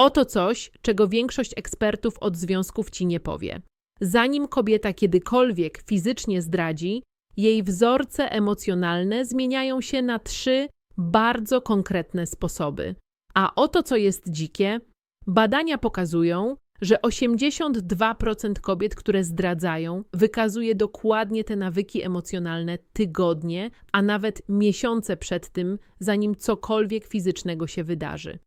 Oto coś, czego większość ekspertów od związków ci nie powie. Zanim kobieta kiedykolwiek fizycznie zdradzi, jej wzorce emocjonalne zmieniają się na trzy bardzo konkretne sposoby. A oto co jest dzikie, badania pokazują, że 82% kobiet, które zdradzają, wykazuje dokładnie te nawyki emocjonalne tygodnie, a nawet miesiące przed tym, zanim cokolwiek fizycznego się wydarzy.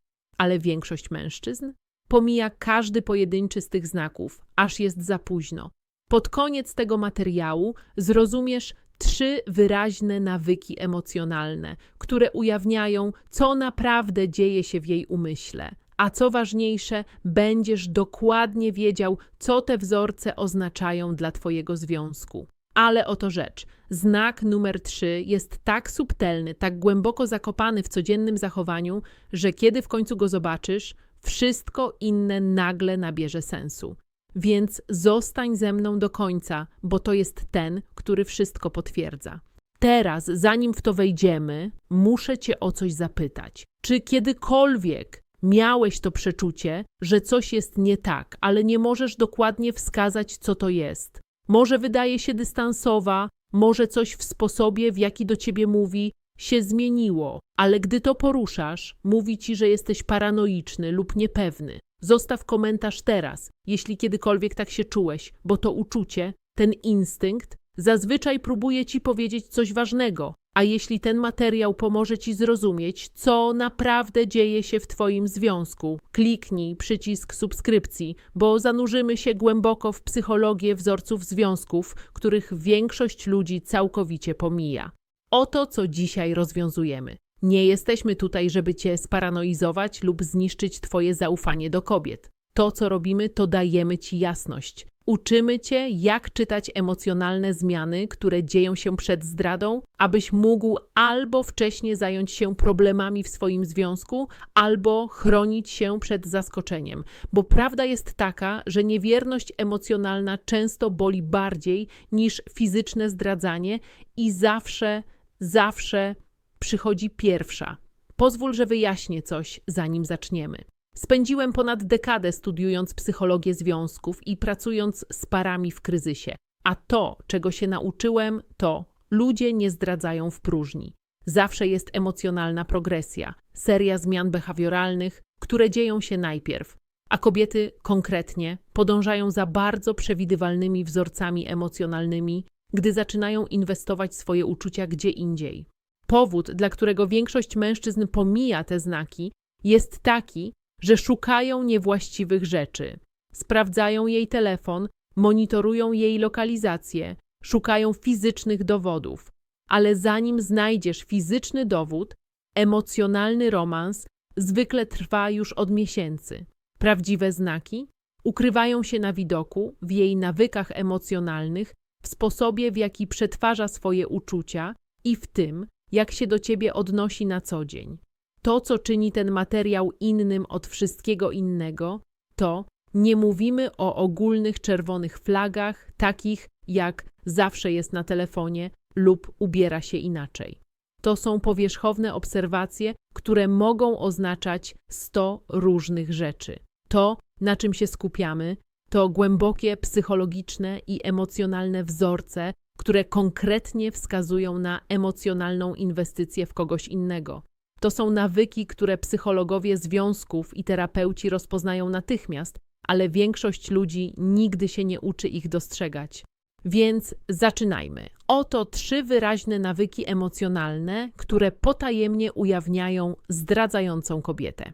Ale większość mężczyzn pomija każdy pojedynczy z tych znaków, aż jest za późno. Pod koniec tego materiału zrozumiesz trzy wyraźne nawyki emocjonalne, które ujawniają, co naprawdę dzieje się w jej umyśle. A co ważniejsze, będziesz dokładnie wiedział, co te wzorce oznaczają dla Twojego związku. Ale oto rzecz. Znak numer trzy jest tak subtelny, tak głęboko zakopany w codziennym zachowaniu, że kiedy w końcu go zobaczysz, wszystko inne nagle nabierze sensu. Więc zostań ze mną do końca, bo to jest ten, który wszystko potwierdza. Teraz, zanim w to wejdziemy, muszę Cię o coś zapytać. Czy kiedykolwiek miałeś to przeczucie, że coś jest nie tak, ale nie możesz dokładnie wskazać, co to jest? Może wydaje się dystansowa, może coś w sposobie, w jaki do ciebie mówi, się zmieniło, ale gdy to poruszasz, mówi ci, że jesteś paranoiczny lub niepewny. Zostaw komentarz teraz, jeśli kiedykolwiek tak się czułeś, bo to uczucie, ten instynkt, zazwyczaj próbuje ci powiedzieć coś ważnego. A jeśli ten materiał pomoże ci zrozumieć, co naprawdę dzieje się w Twoim związku, kliknij przycisk subskrypcji, bo zanurzymy się głęboko w psychologię wzorców związków, których większość ludzi całkowicie pomija. Oto, co dzisiaj rozwiązujemy. Nie jesteśmy tutaj, żeby cię sparanoizować lub zniszczyć twoje zaufanie do kobiet. To, co robimy, to dajemy ci jasność. Uczymy cię, jak czytać emocjonalne zmiany, które dzieją się przed zdradą, abyś mógł albo wcześniej zająć się problemami w swoim związku, albo chronić się przed zaskoczeniem. Bo prawda jest taka, że niewierność emocjonalna często boli bardziej niż fizyczne zdradzanie i zawsze, zawsze przychodzi pierwsza. Pozwól, że wyjaśnię coś, zanim zaczniemy. Spędziłem ponad dekadę studiując psychologię związków i pracując z parami w kryzysie. A to, czego się nauczyłem, to ludzie nie zdradzają w próżni. Zawsze jest emocjonalna progresja, seria zmian behawioralnych, które dzieją się najpierw, a kobiety konkretnie podążają za bardzo przewidywalnymi wzorcami emocjonalnymi, gdy zaczynają inwestować swoje uczucia gdzie indziej. Powód, dla którego większość mężczyzn pomija te znaki, jest taki, że szukają niewłaściwych rzeczy. Sprawdzają jej telefon, monitorują jej lokalizację, szukają fizycznych dowodów. Ale zanim znajdziesz fizyczny dowód, emocjonalny romans zwykle trwa już od miesięcy. Prawdziwe znaki ukrywają się na widoku, w jej nawykach emocjonalnych, w sposobie, w jaki przetwarza swoje uczucia i w tym, jak się do ciebie odnosi na co dzień. To, co czyni ten materiał innym od wszystkiego innego, to nie mówimy o ogólnych czerwonych flagach, takich jak zawsze jest na telefonie lub ubiera się inaczej. To są powierzchowne obserwacje, które mogą oznaczać 100 różnych rzeczy. To, na czym się skupiamy, to głębokie psychologiczne i emocjonalne wzorce, które konkretnie wskazują na emocjonalną inwestycję w kogoś innego. To są nawyki, które psychologowie związków i terapeuci rozpoznają natychmiast, ale większość ludzi nigdy się nie uczy ich dostrzegać. Więc zaczynajmy. Oto trzy wyraźne nawyki emocjonalne, które potajemnie ujawniają zdradzającą kobietę.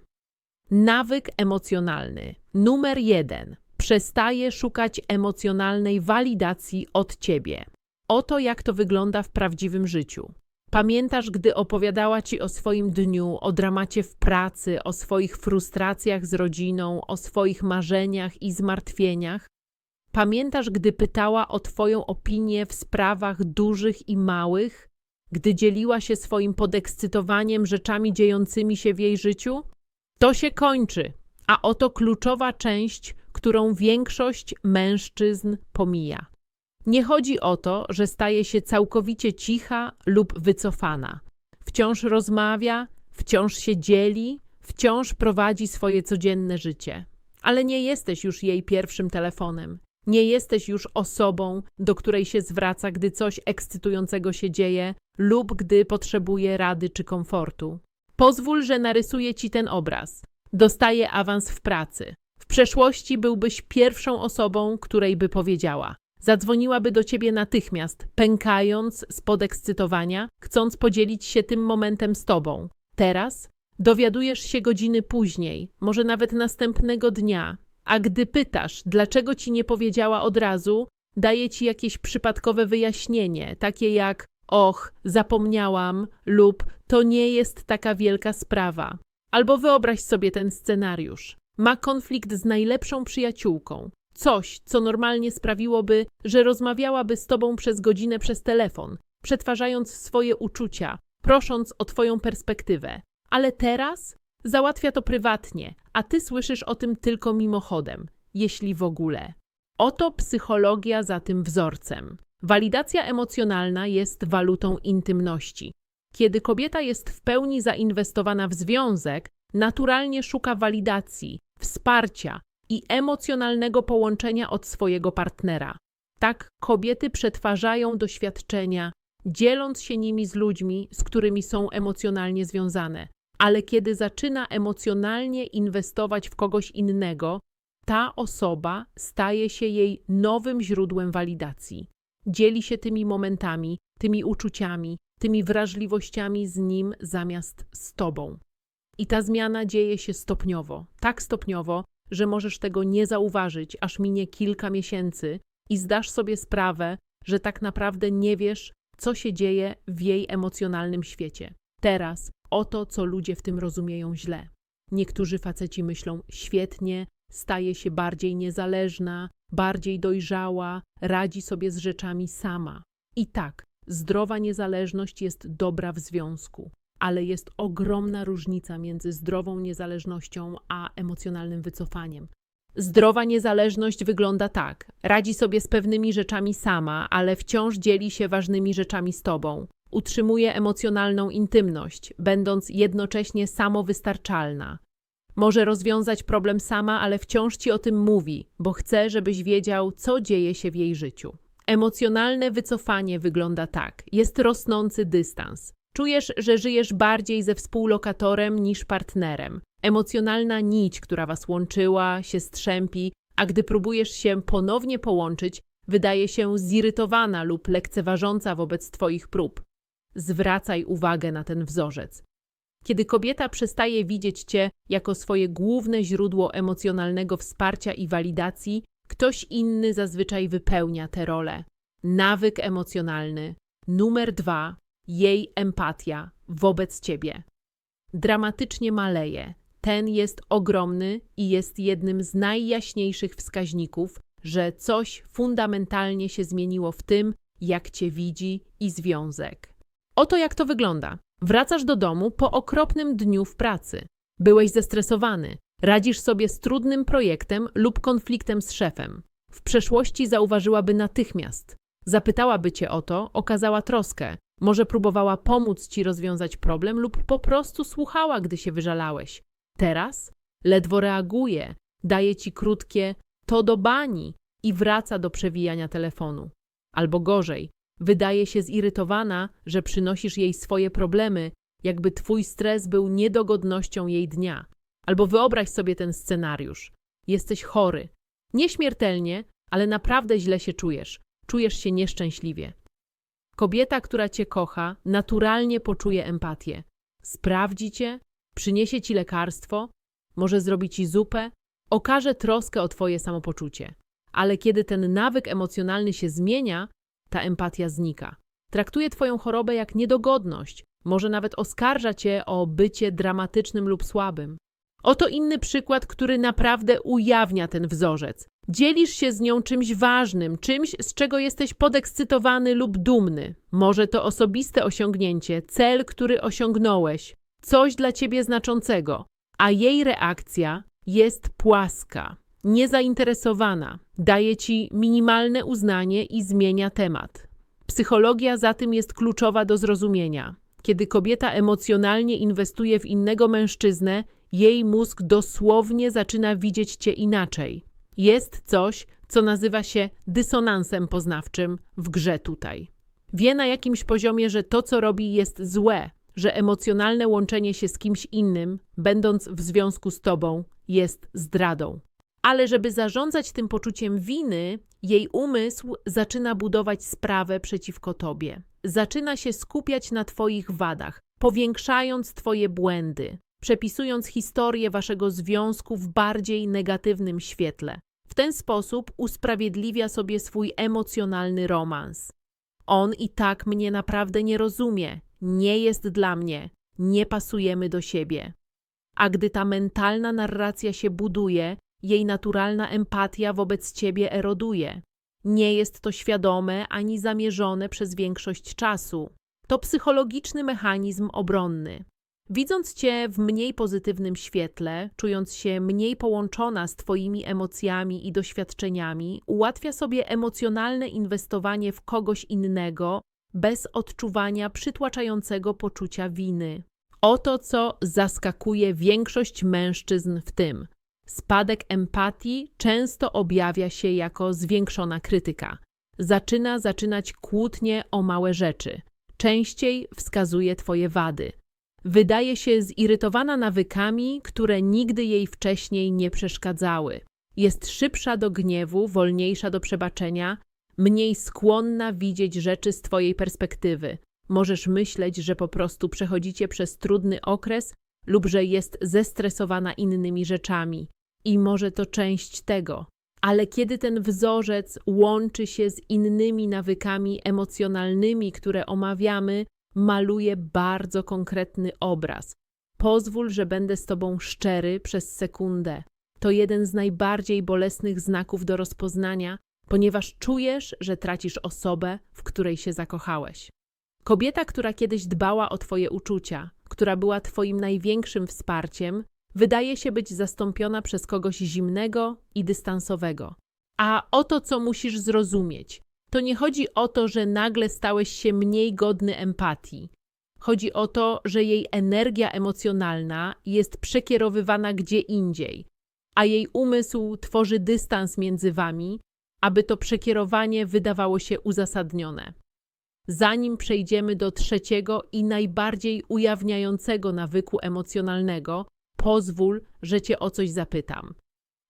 Nawyk emocjonalny. Numer jeden. Przestaje szukać emocjonalnej walidacji od ciebie. Oto jak to wygląda w prawdziwym życiu. Pamiętasz, gdy opowiadała ci o swoim dniu, o dramacie w pracy, o swoich frustracjach z rodziną, o swoich marzeniach i zmartwieniach? Pamiętasz, gdy pytała o Twoją opinię w sprawach dużych i małych, gdy dzieliła się swoim podekscytowaniem rzeczami dziejącymi się w jej życiu? To się kończy, a oto kluczowa część, którą większość mężczyzn pomija. Nie chodzi o to, że staje się całkowicie cicha lub wycofana. Wciąż rozmawia, wciąż się dzieli, Wciąż prowadzi swoje codzienne życie, ale nie jesteś już jej pierwszym telefonem. Nie jesteś już osobą, do której się zwraca, gdy coś ekscytującego się dzieje lub gdy potrzebuje rady czy komfortu. Pozwól, że narysuję ci ten obraz. Dostaję awans w pracy. W przeszłości byłbyś pierwszą osobą, której by powiedziała. Zadzwoniłaby do ciebie natychmiast, pękając z podekscytowania, chcąc podzielić się tym momentem z tobą. Teraz dowiadujesz się godziny później, może nawet następnego dnia, a gdy pytasz, dlaczego ci nie powiedziała od razu, daje ci jakieś przypadkowe wyjaśnienie, takie jak och, zapomniałam lub to nie jest taka wielka sprawa. Albo wyobraź sobie ten scenariusz. Ma konflikt z najlepszą przyjaciółką. Coś, co normalnie sprawiłoby, że rozmawiałaby z tobą przez godzinę przez telefon, przetwarzając swoje uczucia, prosząc o twoją perspektywę. Ale teraz załatwia to prywatnie, a ty słyszysz o tym tylko mimochodem, jeśli w ogóle. Oto psychologia za tym wzorcem. Walidacja emocjonalna jest walutą intymności. Kiedy kobieta jest w pełni zainwestowana w związek, naturalnie szuka walidacji, wsparcia i emocjonalnego połączenia od swojego partnera. Tak kobiety przetwarzają doświadczenia, dzieląc się nimi z ludźmi, z którymi są emocjonalnie związane. Ale kiedy zaczyna emocjonalnie inwestować w kogoś innego, ta osoba staje się jej nowym źródłem walidacji. Dzieli się tymi momentami, tymi uczuciami, tymi wrażliwościami z nim zamiast z tobą. I ta zmiana dzieje się stopniowo, tak stopniowo, że możesz tego nie zauważyć, aż minie kilka miesięcy i zdasz sobie sprawę, że tak naprawdę nie wiesz, co się dzieje w jej emocjonalnym świecie. Teraz oto, co ludzie w tym rozumieją źle. Niektórzy faceci myślą świetnie, staje się bardziej niezależna, bardziej dojrzała, radzi sobie z rzeczami sama. I tak, zdrowa niezależność jest dobra w związku, ale jest ogromna różnica między zdrową niezależnością a emocjonalnym wycofaniem. Zdrowa niezależność wygląda tak: radzi sobie z pewnymi rzeczami sama, ale wciąż dzieli się ważnymi rzeczami z tobą. Utrzymuje emocjonalną intymność, będąc jednocześnie samowystarczalna. Może rozwiązać problem sama, ale wciąż ci o tym mówi, bo chce, żebyś wiedział, co dzieje się w jej życiu. Emocjonalne wycofanie wygląda tak: jest rosnący dystans. Czujesz, że żyjesz bardziej ze współlokatorem niż partnerem. Emocjonalna nić, która was łączyła, się strzępi, a gdy próbujesz się ponownie połączyć, wydaje się zirytowana lub lekceważąca wobec twoich prób. Zwracaj uwagę na ten wzorzec. Kiedy kobieta przestaje widzieć cię jako swoje główne źródło emocjonalnego wsparcia i walidacji, ktoś inny zazwyczaj wypełnia tę rolę. Nawyk emocjonalny. Numer dwa jej empatia wobec ciebie. Dramatycznie maleje. Ten jest ogromny i jest jednym z najjaśniejszych wskaźników, że coś fundamentalnie się zmieniło w tym, jak cię widzi i związek. Oto jak to wygląda. Wracasz do domu po okropnym dniu w pracy. Byłeś zestresowany, radzisz sobie z trudnym projektem lub konfliktem z szefem. W przeszłości zauważyłaby natychmiast. Zapytałaby cię o to, okazała troskę, może próbowała pomóc ci rozwiązać problem lub po prostu słuchała, gdy się wyżalałeś. Teraz ledwo reaguje, daje ci krótkie to do bani i wraca do przewijania telefonu. Albo gorzej, wydaje się zirytowana, że przynosisz jej swoje problemy, jakby twój stres był niedogodnością jej dnia. Albo wyobraź sobie ten scenariusz. Jesteś chory. Nieśmiertelnie, ale naprawdę źle się czujesz. Czujesz się nieszczęśliwie. Kobieta, która cię kocha, naturalnie poczuje empatię. Sprawdzi cię, przyniesie ci lekarstwo, może zrobi ci zupę, okaże troskę o twoje samopoczucie. Ale kiedy ten nawyk emocjonalny się zmienia, ta empatia znika. Traktuje twoją chorobę jak niedogodność, może nawet oskarża cię o bycie dramatycznym lub słabym. Oto inny przykład, który naprawdę ujawnia ten wzorzec. Dzielisz się z nią czymś ważnym, czymś, z czego jesteś podekscytowany lub dumny. Może to osobiste osiągnięcie, cel, który osiągnąłeś, coś dla ciebie znaczącego, a jej reakcja jest płaska, niezainteresowana, daje ci minimalne uznanie i zmienia temat. Psychologia za tym jest kluczowa do zrozumienia. Kiedy kobieta emocjonalnie inwestuje w innego mężczyznę, Jej mózg dosłownie zaczyna widzieć cię inaczej. Jest coś, co nazywa się dysonansem poznawczym w grze tutaj. Wie na jakimś poziomie, że to, co robi, jest złe, że emocjonalne łączenie się z kimś innym, będąc w związku z tobą, jest zdradą. Ale żeby zarządzać tym poczuciem winy, jej umysł zaczyna budować sprawę przeciwko tobie. Zaczyna się skupiać na twoich wadach, powiększając twoje błędy, przepisując historię waszego związku w bardziej negatywnym świetle. W ten sposób usprawiedliwia sobie swój emocjonalny romans. On i tak mnie naprawdę nie rozumie, nie jest dla mnie, nie pasujemy do siebie. A gdy ta mentalna narracja się buduje, jej naturalna empatia wobec ciebie eroduje. Nie jest to świadome ani zamierzone przez większość czasu. To psychologiczny mechanizm obronny. Widząc cię w mniej pozytywnym świetle, czując się mniej połączona z twoimi emocjami i doświadczeniami, ułatwia sobie emocjonalne inwestowanie w kogoś innego bez odczuwania przytłaczającego poczucia winy. Oto co zaskakuje większość mężczyzn w tym. Spadek empatii często objawia się jako zwiększona krytyka. Zaczyna zaczynać kłótnie o małe rzeczy. Częściej wskazuje twoje wady. Wydaje się zirytowana nawykami, które nigdy jej wcześniej nie przeszkadzały. Jest szybsza do gniewu, wolniejsza do przebaczenia, mniej skłonna widzieć rzeczy z twojej perspektywy. Możesz myśleć, że po prostu przechodzicie przez trudny okres lub że jest zestresowana innymi rzeczami. I może to część tego. Ale kiedy ten wzorzec łączy się z innymi nawykami emocjonalnymi, które omawiamy, maluje bardzo konkretny obraz. Pozwól, że będę z tobą szczery przez sekundę. To jeden z najbardziej bolesnych znaków do rozpoznania, ponieważ czujesz, że tracisz osobę, w której się zakochałeś. Kobieta, która kiedyś dbała o twoje uczucia, która była twoim największym wsparciem, wydaje się być zastąpiona przez kogoś zimnego i dystansowego. A oto co musisz zrozumieć. To nie chodzi o to, że nagle stałeś się mniej godny empatii. Chodzi o to, że jej energia emocjonalna jest przekierowywana gdzie indziej, a jej umysł tworzy dystans między wami, aby to przekierowanie wydawało się uzasadnione. Zanim przejdziemy do trzeciego i najbardziej ujawniającego nawyku emocjonalnego, pozwól, że cię o coś zapytam.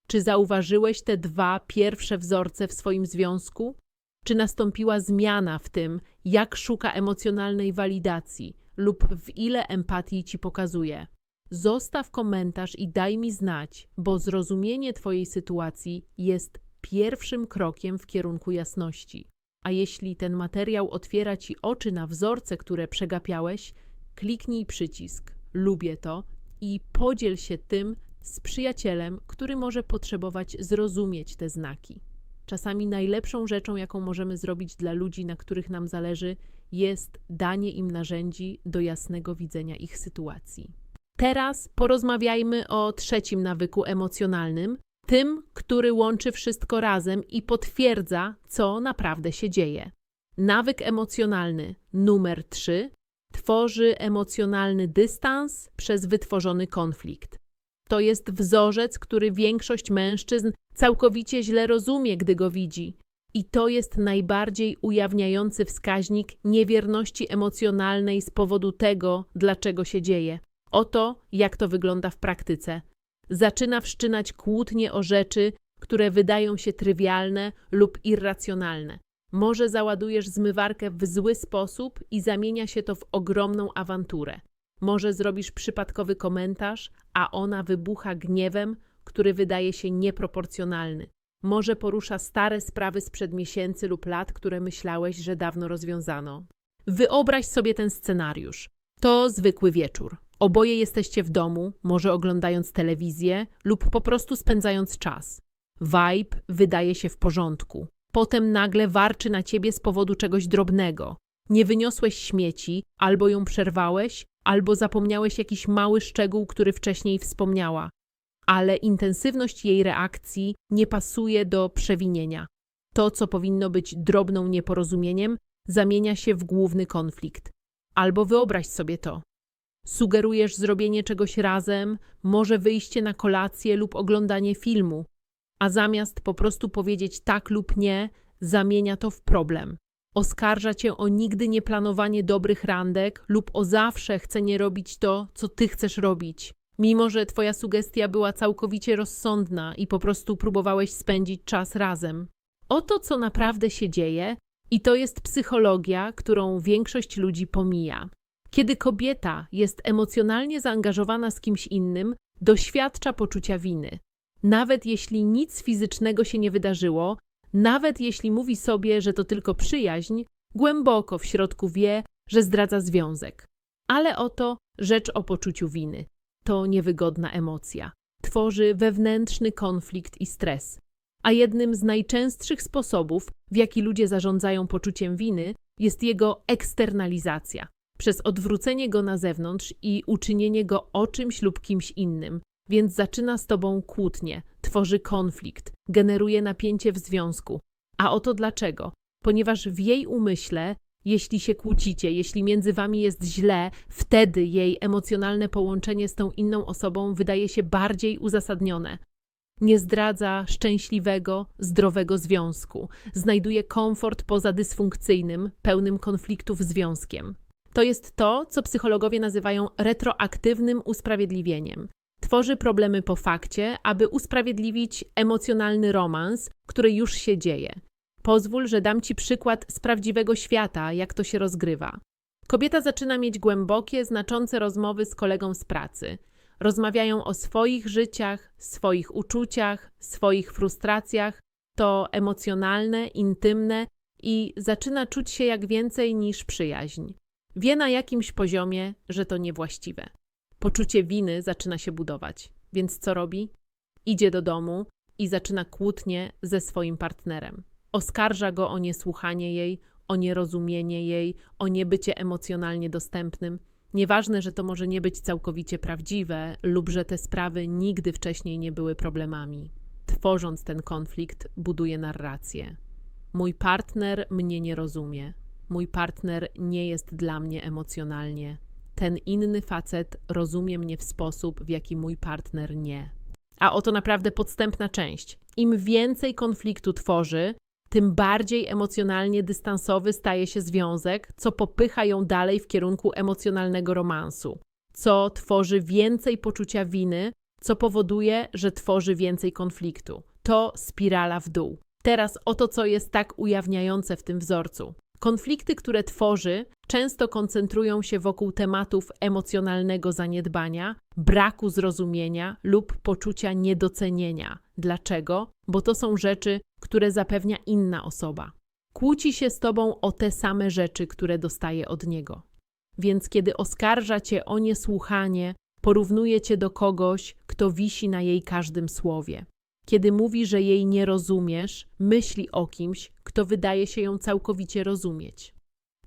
Czy zauważyłeś te dwa pierwsze wzorce w swoim związku? Czy nastąpiła zmiana w tym, jak szuka emocjonalnej walidacji lub w ile empatii ci pokazuje? Zostaw komentarz i daj mi znać, bo zrozumienie Twojej sytuacji jest pierwszym krokiem w kierunku jasności. A jeśli ten materiał otwiera Ci oczy na wzorce, które przegapiałeś, kliknij przycisk Lubię to i podziel się tym z przyjacielem, który może potrzebować zrozumieć te znaki. Czasami najlepszą rzeczą, jaką możemy zrobić dla ludzi, na których nam zależy, jest danie im narzędzi do jasnego widzenia ich sytuacji. Teraz porozmawiajmy o trzecim nawyku emocjonalnym, tym, który łączy wszystko razem i potwierdza, co naprawdę się dzieje. Nawyk emocjonalny numer 3 tworzy emocjonalny dystans przez wytworzony konflikt. To jest wzorzec, który większość mężczyzn całkowicie źle rozumie, gdy go widzi. I to jest najbardziej ujawniający wskaźnik niewierności emocjonalnej z powodu tego, dlaczego się dzieje. Oto, jak to wygląda w praktyce. Zaczyna wszczynać kłótnie o rzeczy, które wydają się trywialne lub irracjonalne. Może załadujesz zmywarkę w zły sposób i zamienia się to w ogromną awanturę. Może zrobisz przypadkowy komentarz, a ona wybucha gniewem, który wydaje się nieproporcjonalny. Może porusza stare sprawy sprzed miesięcy lub lat, które myślałeś, że dawno rozwiązano. Wyobraź sobie ten scenariusz. To zwykły wieczór. Oboje jesteście w domu, może oglądając telewizję lub po prostu spędzając czas. Vibe wydaje się w porządku. Potem nagle warczy na ciebie z powodu czegoś drobnego. Nie wyniosłeś śmieci, albo ją przerwałeś, albo zapomniałeś jakiś mały szczegół, który wcześniej wspomniała, ale intensywność jej reakcji nie pasuje do przewinienia. To, co powinno być drobną nieporozumieniem, zamienia się w główny konflikt. Albo wyobraź sobie to. Sugerujesz zrobienie czegoś razem, może wyjście na kolację lub oglądanie filmu, a zamiast po prostu powiedzieć tak lub nie, zamienia to w problem. Oskarża cię o nigdy nieplanowanie dobrych randek lub o zawsze chcenie robić to, co ty chcesz robić, mimo że twoja sugestia była całkowicie rozsądna i po prostu próbowałeś spędzić czas razem. Oto co naprawdę się dzieje, i to jest psychologia, którą większość ludzi pomija. Kiedy kobieta jest emocjonalnie zaangażowana z kimś innym, doświadcza poczucia winy. Nawet jeśli nic fizycznego się nie wydarzyło, nawet jeśli mówi sobie, że to tylko przyjaźń, głęboko w środku wie, że zdradza związek. Ale oto rzecz o poczuciu winy. To niewygodna emocja. Tworzy wewnętrzny konflikt i stres. A jednym z najczęstszych sposobów, w jaki ludzie zarządzają poczuciem winy, jest jego eksternalizacja przez odwrócenie go na zewnątrz i uczynienie go o czymś lub kimś innym. Więc zaczyna z tobą kłótnie, tworzy konflikt, generuje napięcie w związku. A oto dlaczego? Ponieważ w jej umyśle, jeśli się kłócicie, jeśli między wami jest źle, wtedy jej emocjonalne połączenie z tą inną osobą wydaje się bardziej uzasadnione. Nie zdradza szczęśliwego, zdrowego związku. Znajduje komfort poza dysfunkcyjnym, pełnym konfliktów związkiem. To jest to, co psychologowie nazywają retroaktywnym usprawiedliwieniem. Tworzy problemy po fakcie, aby usprawiedliwić emocjonalny romans, który już się dzieje. Pozwól, że dam ci przykład z prawdziwego świata, jak to się rozgrywa. Kobieta zaczyna mieć głębokie, znaczące rozmowy z kolegą z pracy. Rozmawiają o swoich życiach, swoich uczuciach, swoich frustracjach. To emocjonalne, intymne i zaczyna czuć się jak więcej niż przyjaźń. Wie na jakimś poziomie, że to niewłaściwe. Poczucie winy zaczyna się budować. Więc co robi? Idzie do domu i zaczyna kłótnie ze swoim partnerem. Oskarża go o niesłuchanie jej, o nierozumienie jej, o niebycie emocjonalnie dostępnym. Nieważne, że to może nie być całkowicie prawdziwe lub że te sprawy nigdy wcześniej nie były problemami. Tworząc ten konflikt, buduje narrację. Mój partner mnie nie rozumie. Mój partner nie jest dla mnie emocjonalnie. Ten inny facet rozumie mnie w sposób, w jaki mój partner nie. A oto naprawdę podstępna część. Im więcej konfliktu tworzy, tym bardziej emocjonalnie dystansowy staje się związek, co popycha ją dalej w kierunku emocjonalnego romansu, co tworzy więcej poczucia winy, co powoduje, że tworzy więcej konfliktu. To spirala w dół. Teraz oto, co jest tak ujawniające w tym wzorcu. Konflikty, które tworzy, często koncentrują się wokół tematów emocjonalnego zaniedbania, braku zrozumienia lub poczucia niedocenienia. Dlaczego? Bo to są rzeczy, które zapewnia inna osoba. Kłóci się z tobą o te same rzeczy, które dostaje od niego. Więc kiedy oskarża cię o niesłuchanie, porównuje cię do kogoś, kto wisi na jej każdym słowie. Kiedy mówi, że jej nie rozumiesz, myśli o kimś, kto wydaje się ją całkowicie rozumieć.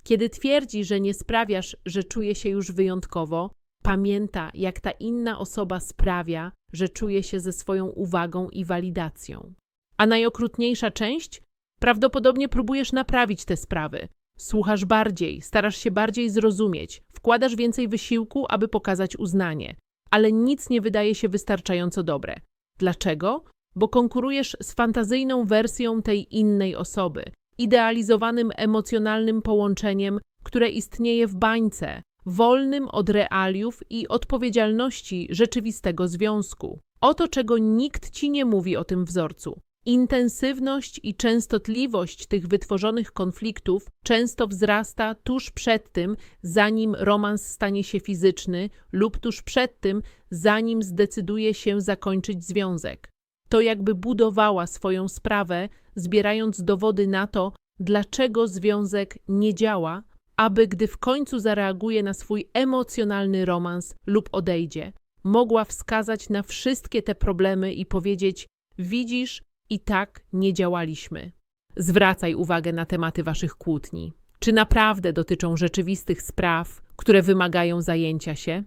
Kiedy twierdzi, że nie sprawiasz, że czuje się już wyjątkowo, pamięta, jak ta inna osoba sprawia, że czuje się ze swoją uwagą i walidacją. A najokrutniejsza część? Prawdopodobnie próbujesz naprawić te sprawy. Słuchasz bardziej, starasz się bardziej zrozumieć, wkładasz więcej wysiłku, aby pokazać uznanie, ale nic nie wydaje się wystarczająco dobre. Dlaczego? Bo konkurujesz z fantazyjną wersją tej innej osoby, idealizowanym emocjonalnym połączeniem, które istnieje w bańce, wolnym od realiów i odpowiedzialności rzeczywistego związku. Oto czego nikt ci nie mówi o tym wzorcu. Intensywność i częstotliwość tych wytworzonych konfliktów często wzrasta tuż przed tym, zanim romans stanie się fizyczny, lub tuż przed tym, zanim zdecyduje się zakończyć związek to jakby budowała swoją sprawę, zbierając dowody na to, dlaczego związek nie działa, aby gdy w końcu zareaguje na swój emocjonalny romans lub odejdzie, mogła wskazać na wszystkie te problemy i powiedzieć: Widzisz, i tak nie działaliśmy. Zwracaj uwagę na tematy waszych kłótni. Czy naprawdę dotyczą rzeczywistych spraw, które wymagają zajęcia się?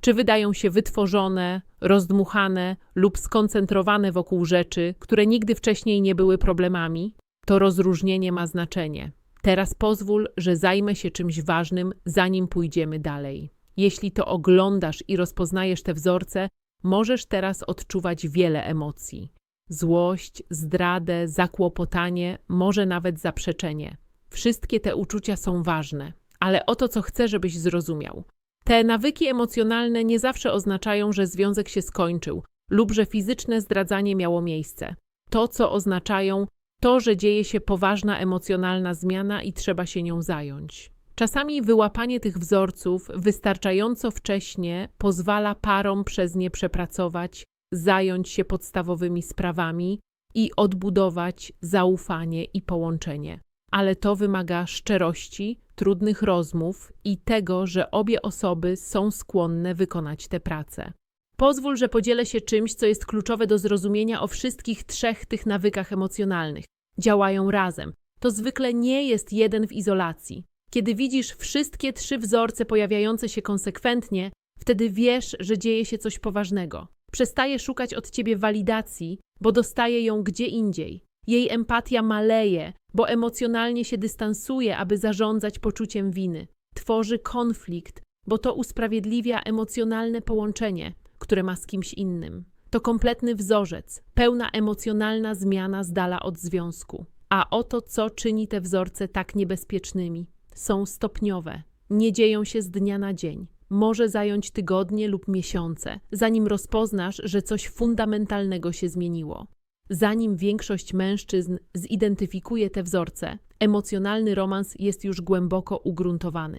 Czy wydają się wytworzone, rozdmuchane lub skoncentrowane wokół rzeczy, które nigdy wcześniej nie były problemami? To rozróżnienie ma znaczenie. Teraz pozwól, że zajmę się czymś ważnym, zanim pójdziemy dalej. Jeśli to oglądasz i rozpoznajesz te wzorce, możesz teraz odczuwać wiele emocji. Złość, zdradę, zakłopotanie, może nawet zaprzeczenie. Wszystkie te uczucia są ważne, ale oto co chcę, żebyś zrozumiał. Te nawyki emocjonalne nie zawsze oznaczają, że związek się skończył lub że fizyczne zdradzanie miało miejsce. To, co oznaczają, to, że dzieje się poważna emocjonalna zmiana i trzeba się nią zająć. Czasami wyłapanie tych wzorców wystarczająco wcześnie pozwala parom przez nie przepracować, zająć się podstawowymi sprawami i odbudować zaufanie i połączenie. Ale to wymaga szczerości, trudnych rozmów i tego, że obie osoby są skłonne wykonać tę pracę. Pozwól, że podzielę się czymś, co jest kluczowe do zrozumienia o wszystkich trzech tych nawykach emocjonalnych. Działają razem. To zwykle nie jest jeden w izolacji. Kiedy widzisz wszystkie trzy wzorce pojawiające się konsekwentnie, wtedy wiesz, że dzieje się coś poważnego. Przestaje szukać od ciebie walidacji, bo dostaje ją gdzie indziej. Jej empatia maleje, bo emocjonalnie się dystansuje, aby zarządzać poczuciem winy. Tworzy konflikt, bo to usprawiedliwia emocjonalne połączenie, które ma z kimś innym. To kompletny wzorzec, pełna emocjonalna zmiana z dala od związku. A oto co czyni te wzorce tak niebezpiecznymi. Są stopniowe, nie dzieją się z dnia na dzień. Może zająć tygodnie lub miesiące, zanim rozpoznasz, że coś fundamentalnego się zmieniło. Zanim większość mężczyzn zidentyfikuje te wzorce, emocjonalny romans jest już głęboko ugruntowany.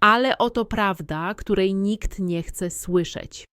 Ale oto prawda, której nikt nie chce słyszeć.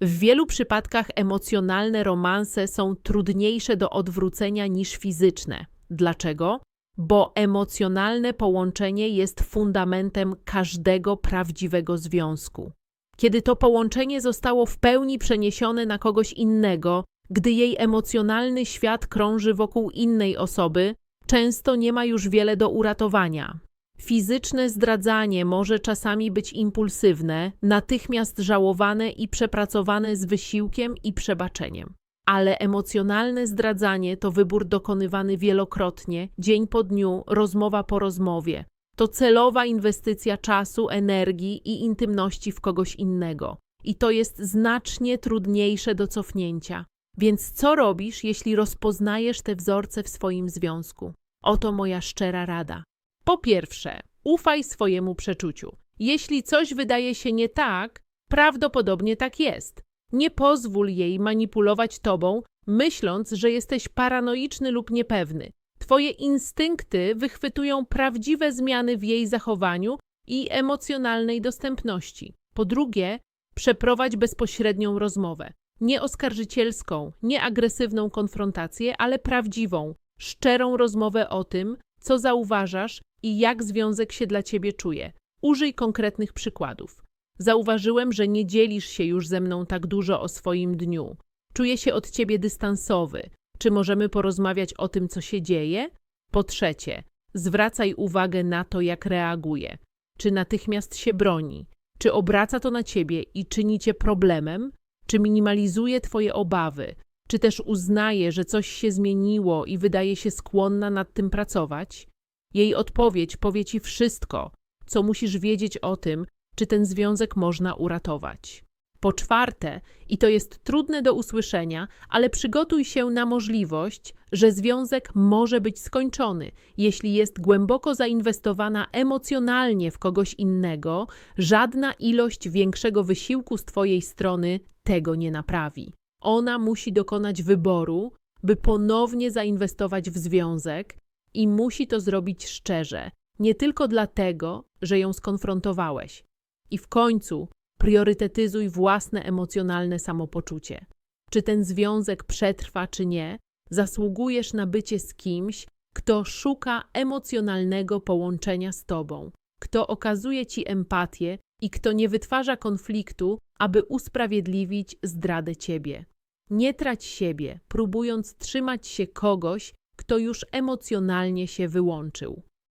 W wielu przypadkach emocjonalne romanse są trudniejsze do odwrócenia niż fizyczne. Dlaczego? Bo emocjonalne połączenie jest fundamentem każdego prawdziwego związku. Kiedy to połączenie zostało w pełni przeniesione na kogoś innego, gdy jej emocjonalny świat krąży wokół innej osoby, często nie ma już wiele do uratowania. Fizyczne zdradzanie może czasami być impulsywne, natychmiast żałowane i przepracowane z wysiłkiem i przebaczeniem. Ale emocjonalne zdradzanie to wybór dokonywany wielokrotnie, dzień po dniu, rozmowa po rozmowie. To celowa inwestycja czasu, energii i intymności w kogoś innego. I to jest znacznie trudniejsze do cofnięcia. Więc co robisz, jeśli rozpoznajesz te wzorce w swoim związku? Oto moja szczera rada. Po pierwsze, ufaj swojemu przeczuciu. Jeśli coś wydaje się nie tak, prawdopodobnie tak jest. Nie pozwól jej manipulować tobą, myśląc, że jesteś paranoiczny lub niepewny. Twoje instynkty wychwytują prawdziwe zmiany w jej zachowaniu i emocjonalnej dostępności. Po drugie, przeprowadź bezpośrednią rozmowę. Nie oskarżycielską, nie agresywną konfrontację, ale prawdziwą, szczerą rozmowę o tym, co zauważasz i jak związek się dla ciebie czuje. Użyj konkretnych przykładów. Zauważyłem, że nie dzielisz się już ze mną tak dużo o swoim dniu. Czuję się od ciebie dystansowy. Czy możemy porozmawiać o tym, co się dzieje? Po trzecie, zwracaj uwagę na to, jak reaguje. Czy natychmiast się broni? Czy obraca to na ciebie i czyni cię problemem? Czy minimalizuje twoje obawy? Czy też uznaje, że coś się zmieniło i wydaje się skłonna nad tym pracować? Jej odpowiedź powie ci wszystko, co musisz wiedzieć o tym, czy ten związek można uratować. Po czwarte, i to jest trudne do usłyszenia, ale przygotuj się na możliwość, że związek może być skończony, jeśli jest głęboko zainwestowana emocjonalnie w kogoś innego, żadna ilość większego wysiłku z Twojej strony tego nie naprawi. Ona musi dokonać wyboru, by ponownie zainwestować w związek i musi to zrobić szczerze, nie tylko dlatego, że ją skonfrontowałeś. I w końcu priorytetyzuj własne emocjonalne samopoczucie. Czy ten związek przetrwa, czy nie, zasługujesz na bycie z kimś, kto szuka emocjonalnego połączenia z tobą, kto okazuje ci empatię i kto nie wytwarza konfliktu, aby usprawiedliwić zdradę ciebie. Nie trać siebie, próbując trzymać się kogoś, kto już emocjonalnie się wyłączył.